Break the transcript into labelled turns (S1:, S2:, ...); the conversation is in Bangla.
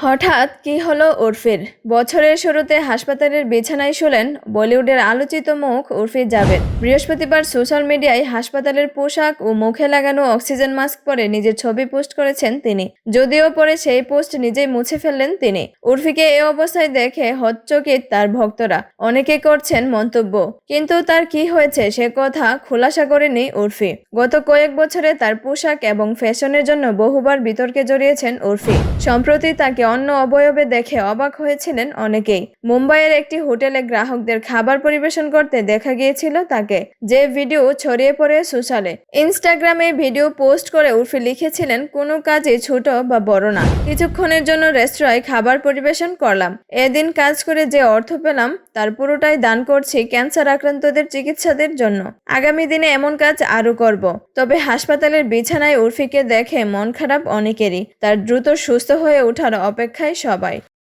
S1: হঠাৎ কি হলো উর্ফির বছরের শুরুতে হাসপাতালের বিছানায় শুলেন বলিউডের আলোচিত মুখ উর্ফি জাভেদ বৃহস্পতিবার সোশ্যাল মিডিয়ায় হাসপাতালের পোশাক ও মুখে লাগানো অক্সিজেন মাস্ক পরে নিজের ছবি পোস্ট করেছেন তিনি। যদিও পরে সেই পোস্ট নিজেই মুছে ফেললেন তিনি। উর্ফিকে এ অবস্থায় দেখে হচ্চকিত তার ভক্তরা। অনেকে করছেন মন্তব্য। কিন্তু তার কি হয়েছে সে কথা খোলাসা করেনি উর্ফি গত কয়েক বছরে তার পোশাক এবং ফ্যাশনের জন্য বহুবার বিতর্কে জড়িয়েছেন উর্ফি সম্প্রতি তাকে অন্য অবয়বে দেখে অবাক হয়েছিলেন অনেকেই। মুম্বাইয়ের একটি হোটেলে গ্রাহকদের খাবার পরিবেশন করতে দেখা গিয়েছিল তাকে। যে ভিডিও ছড়িয়ে পড়ে সোশ্যালে। ইনস্টাগ্রামে ভিডিও পোস্ট করে উর্ফি লিখেছিলেন, কোনো কাজে ছোট বা বড় না। কিছুক্ষণের জন্য রেস্তোরাঁয় খাবার পরিবেশন করলাম। এদিন কাজ করে যে অর্থ পেলাম, তার পুরোটাই দান করছি ক্যান্সার আক্রান্তদের চিকিৎসাদের জন্য। আগামী দিনে এমন কাজ আরও করব। তবে হাসপাতালের বিছানায় উর্ফিকে দেখে মন খারাপ অনেকেরই। তার দ্রুত সুস্থ হয়ে ওঠার অপেক্ষায় সবাই।